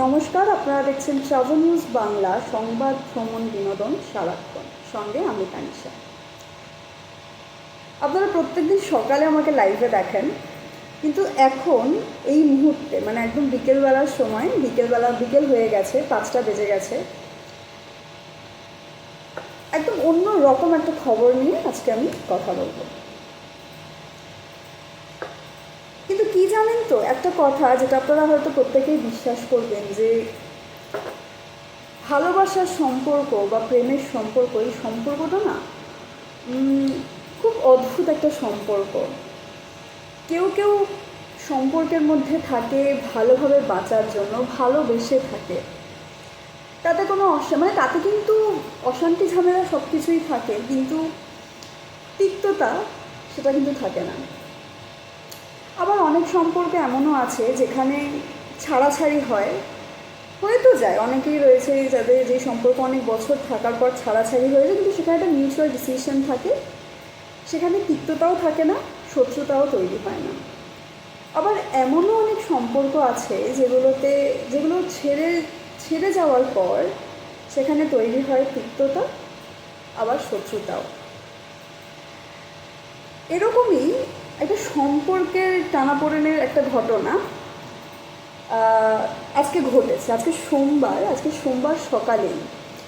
নমস্কার, আপনারা দেখছেন ট্রাভেল নিউজ বাংলা সংবাদ, ভ্রমণ, বিনোদন, সারাক্ষণ। সঙ্গে আমি তানিশা। আপনারা প্রত্যেকদিন সকালে আমাকে লাইভে দেখেন, কিন্তু এখন এই মুহূর্তে মানে একদম বিকেলবেলার সময়, বিকেলবেলা বিকেল হয়ে গেছে, পাঁচটা বেজে গেছে, একদম অন্য রকম একটা খবর নিয়ে আজকে আমি কথা বলব কিন্তু কি জানেন তো? একটা কথা যেটা আপনারা হয়তো প্রত্যেকেই বিশ্বাস করবেন যে ভালোবাসার সম্পর্ক বা প্রেমের সম্পর্ক, এই সম্পর্কটা না খুব অদ্ভুত একটা সম্পর্ক। কেউ কেউ সম্পর্কের মধ্যে থাকে, ভালোভাবে বাঁচার জন্য, ভালোবেসে থাকে। তাতে কোনো অশা মানে তাতে কিন্তু অশান্তি ঝামেলা সব কিছুই থাকে, কিন্তু তিক্ততা সেটা কিন্তু থাকে না। অনেক সম্পর্ক এমনও আছে যেখানে ছাড়াছাড়ি হয়। হয়ে তো যায়, অনেকেই রয়েছে যাদের যে সম্পর্ক অনেক বছর থাকার পর ছাড়াছাড়ি হয়ে যায়, কিন্তু সেখানে একটা মিউচুয়াল ডিসিশন থাকে। সেখানে তিক্ততাও থাকে না, শত্রুতাও তৈরি হয় না। আবার এমনও অনেক সম্পর্ক আছে যেগুলোতে, যেগুলো ছেড়ে ছেড়ে যাওয়ার পর সেখানে তৈরি হয় তিক্ততা, আবার শত্রুতাও। এরকমই একটা সম্পর্কের টানাপোড়েনের একটা ঘটনা। আজকে ঘটেছে। আজকে সোমবার আজকে সোমবার সকালেই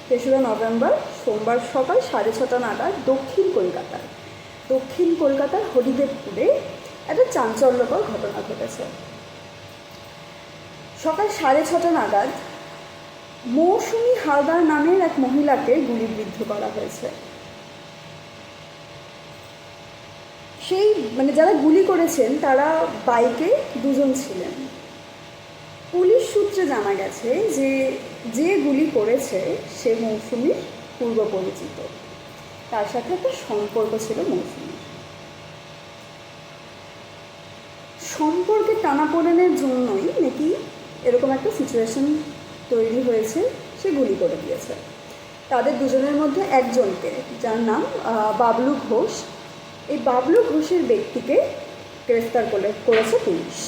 তেসরা নভেম্বর, সোমবার সকাল সাড়ে ছটা নাগাদ দক্ষিণ কলকাতার দক্ষিণ কলকাতার হরিদেবপুরে একটা চাঞ্চল্যকর ঘটনা ঘটেছে। সকাল সাড়ে ছটা নাগাদ মৌসুমি হালদার নামের এক মহিলাকে গুলিবিদ্ধ করা হয়েছে। সেই মানে যারা গুলি করেছেন, তারা বাইকে দুজন ছিলেন। পুলিশ সূত্রে জানা গেছে যে যে গুলি করেছে, সে মৌসুমীর পূর্ব পরিচিত। তার সাথে একটা সম্পর্ক ছিল মৌসুমীর। সম্পর্কের টানাপোড়েনের জন্যই নাকি এরকম একটা সিচুয়েশন তৈরি হয়েছে, সে গুলি করে দিয়েছে। তাদের দুজনের মধ্যে একজনকে, যার নাম বাবলু ঘোষ এই বাবলু ঘোষের ব্যক্তিকে গ্রেফতার করে, করেছে পুলিশ।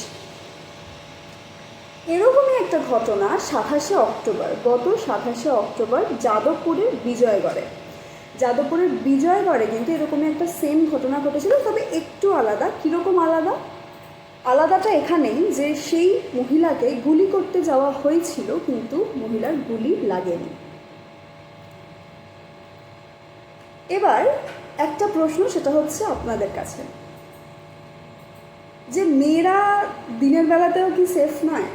এরকমই একটা ঘটনা সাতাশে অক্টোবর, গত সাতাশে অক্টোবর যাদবপুরের বিজয়গড়ে। যাদবপুরের বিজয়গড়ে কিন্তু এরকমই একটা সেম ঘটনা ঘটেছিল, তবে একটু আলাদা, কীরকম আলাদা? আলাদাটা এখানেই যে সেই মহিলাকে গুলি করতে যাওয়া হয়েছিল, কিন্তু মহিলার গুলি লাগেনি। এবার একটা প্রশ্ন সেটা হচ্ছে আপনাদের কাছে। যে মেয়েরা দিনের বেলাতেও কি সেফ নয়?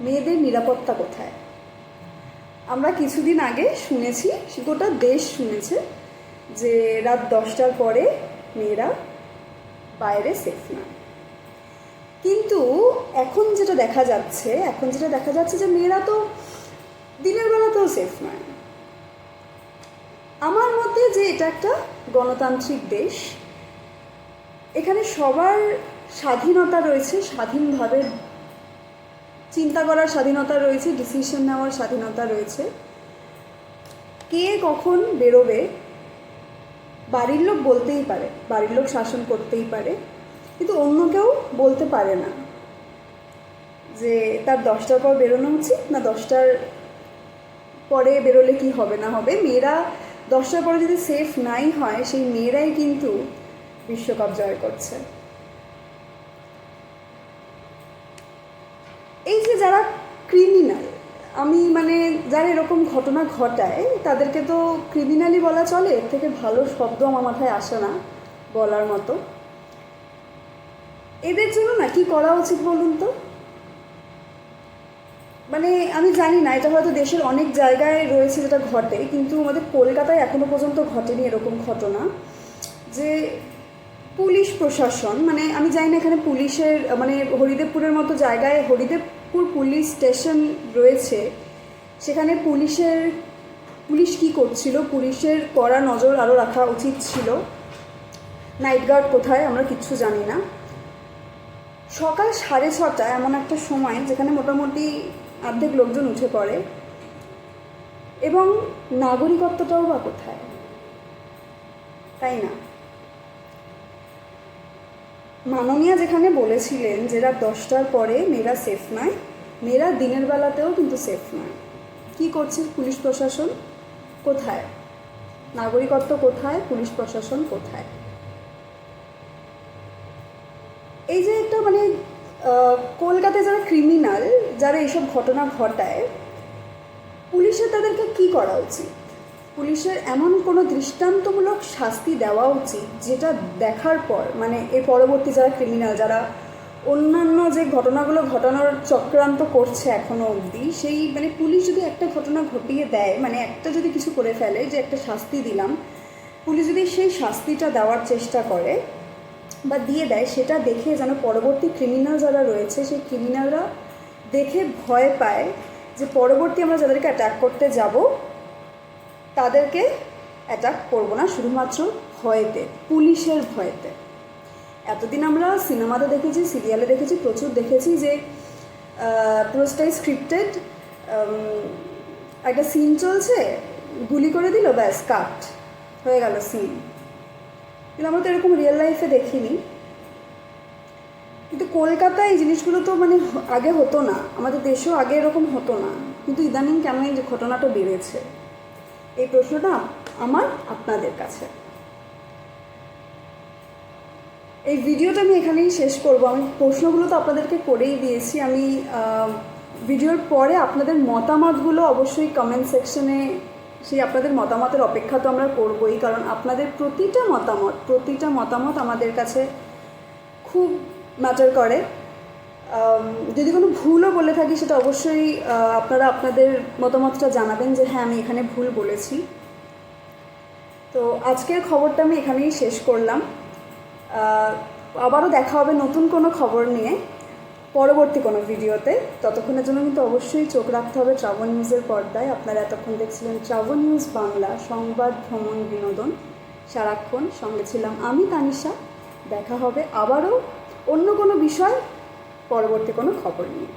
মেয়েদের নিরাপত্তা কোথায়? আমরা কিছুদিন আগে শুনেছি, গোটা দেশ শুনেছে যে রাত দশটার পরে মেয়েরা বাইরে সেফ নয়। কিন্তু এখন যেটা দেখা যাচ্ছে, এখন যেটা দেখা যাচ্ছে যে মেয়েরা তো দিনের বেলাতেও সেফ নয়। মতে যে এটা একটা গণতান্ত্রিক দেশ, এখানে সবার স্বাধীনতা রয়েছে, স্বাধীনভাবে চিন্তা করার স্বাধীনতা রয়েছে ডিসিশন নেওয়ার স্বাধীনতা রয়েছে। কে কখন বেরোবে, বাড়ির লোক বলতেই পারে, বাড়ির লোক শাসন করতেই পারে, কিন্তু অন্য কেউ বলতে পারে না যে তার দশটার পর বেরোনো উচিত না দশটার পরে বেরোলে কি হবে না হবে। মেয়েরা দশটার পরে যদি সেফ নাই হয়, সেই মেয়েরাই কিন্তু বিশ্বকাপ জয় করছে। এই যে যারা ক্রিমিনাল আমি মানে যারা এরকম ঘটনা ঘটায়, তাদেরকে তো ক্রিমিনালই বলা চলে, এর থেকে ভালো শব্দ আমার মাথায় আসে না বলার মতো। এদের জন্য না কি করা উচিত বলুন তো? মানে আমি জানি না, এটা হয়তো দেশের অনেক জায়গায় রয়েছে যেটা ঘটে, কিন্তু আমাদের কলকাতায় এখনও পর্যন্ত ঘটেনি এরকম ঘটনা যে পুলিশ প্রশাসন মানে আমি জানি না এখানে পুলিশের মানে হরিদেবপুরের মতো জায়গায় হরিদেবপুর পুলিশ স্টেশন রয়েছে, সেখানে পুলিশের, পুলিশ কি করছিল, পুলিশের কড়া নজর আরও রাখা উচিত ছিল। নাইট গার্ড কোথায় আমরা কিচ্ছু জানি না। সকাল সাড়ে ছটা এমন একটা সময় যেখানে মোটামুটি অর্ধেক লোকজন উঠে পড়ে। এবং নাগরিকত্বটাও বা কোথায়? তাই না? মাননীয়া যেখানে বলেছিলেন যে রাত দশটার পরে মেয়েরা সেফ নয়, মেয়েরা দিনের বেলাতেও কিন্তু সেফ নয়। কি করছে পুলিশ প্রশাসন? কোথায়? নাগরিকত্ব কোথায়? পুলিশ প্রশাসন কোথায়? এই যে একটা মানে কলকাতায় যারা ক্রিমিনাল যারা এইসব ঘটনা ঘটায়, পুলিশের তাদেরকে কি করা উচিত? পুলিশের এমন কোনো দৃষ্টান্তমূলক শাস্তি দেওয়া উচিত যেটা দেখার পর মানে এর পরবর্তী যারা ক্রিমিনাল যারা অন্যান্য যে ঘটনাগুলো ঘটানোর চক্রান্ত করছে এখনও অবধি, সেই মানে পুলিশ যদি একটা ঘটনা ঘটিয়ে দেয় মানে একটা যদি কিছু করে ফেলে যে একটা শাস্তি দিলাম, পুলিশ যদি সেই শাস্তিটা দেওয়ার চেষ্টা করে বা দিয়ে দেয়, সেটা দেখে যেন পরবর্তী ক্রিমিনাল যারা রয়েছে, সেই ক্রিমিনালরা দেখে ভয় পায় যে পরবর্তী আমরা যাদেরকে অ্যাটাক করতে যাব, তাদেরকে অ্যাটাক করব না, শুধুমাত্র ভয়েতে, পুলিশের ভয়েতে। এতদিন আমরা সিনেমাতে দেখেছি, সিরিয়ালে দেখেছি, প্রচুর দেখেছি যে পুরোটাই স্ক্রিপ্টেড একটা সিন চলছে, গুলি করে দিল, ব্যাস কাট হয়ে গেল সিন কিন্তু আমরা তো এরকম রিয়েল লাইফে দেখিনি। কলকাতায় এই জিনিসগুলো তো মানে আগে হতো না। আমাদের দেশেও আগে এরকম হতো না। কিন্তু ইদানিং কেন এই যে ঘটনাটা বেড়েছে? এই প্রশ্নটা আমার আপনাদের কাছে। এই ভিডিওটা আমি এখানেই শেষ করব। আমি প্রশ্নগুলো তো আপনাদেরকে করেই দিয়েছি। আমি ভিডিওর পরে আপনাদের মতামতগুলো অবশ্যই কমেন্ট সেকশনে সেই আপনাদের মতামতের অপেক্ষা তো আমরা করবই। কারণ আপনাদের প্রতিটা মতামত প্রতিটা মতামত আমাদের কাছে খুব ম্যাটার করে। যদি কোনো ভুলও বলে থাকি, সেটা অবশ্যই আপনারা আপনাদের মতামতটা জানাবেন যে হ্যাঁ আমি এখানে ভুল বলেছি। তো আজকের খবরটা আমি এখানেই শেষ করলাম। আবারও দেখা হবে নতুন কোনো খবর নিয়ে পরবর্তী কোনো ভিডিওতে। ততক্ষণের জন্য কিন্তু অবশ্যই চোখ রাখতে হবে ট্রাভেল নিউজের পর্দায়। আপনারা এতক্ষণ দেখছিলেন ট্রাভেল নিউজ বাংলা, সংবাদ, ভ্রমণ, বিনোদন। সারাক্ষণ সঙ্গে ছিলাম আমি, তানিশা। দেখা হবে আবারও অন্য কোনো বিষয় পরবর্তী কোনো খবর নিয়ে।